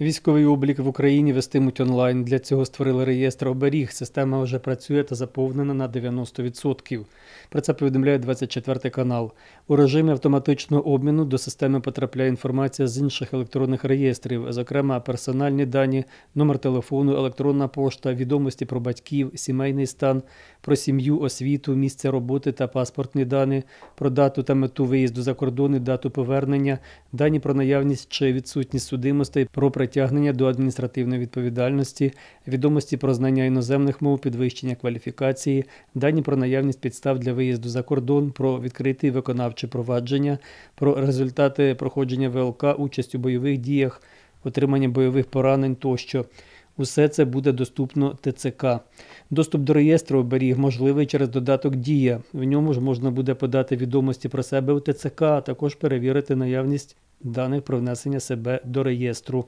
Військовий облік в Україні вестимуть онлайн. Для цього створили реєстр оберіг. Система вже працює та заповнена на 90%. Про це повідомляє 24 канал. У режимі автоматичного обміну до системи потрапляє інформація з інших електронних реєстрів, зокрема персональні дані, номер телефону, електронна пошта, відомості про батьків, сімейний стан, про сім'ю, освіту, місце роботи та паспортні дані, про дату та мету виїзду за кордон і дату повернення, дані про наявність чи відсутність судимостей, про притягнення до адміністративної відповідальності, відомості про знання іноземних мов, підвищення кваліфікації, дані про наявність підстав для виїзду за кордон, про відкриті виконавче провадження, про результати проходження ВЛК, участь у бойових діях, отримання бойових поранень тощо. Усе це буде доступно ТЦК. Доступ до реєстру оберіг можливий через додаток Дія. В ньому ж можна буде подати відомості про себе у ТЦК, а також перевірити наявність даних про внесення себе до реєстру.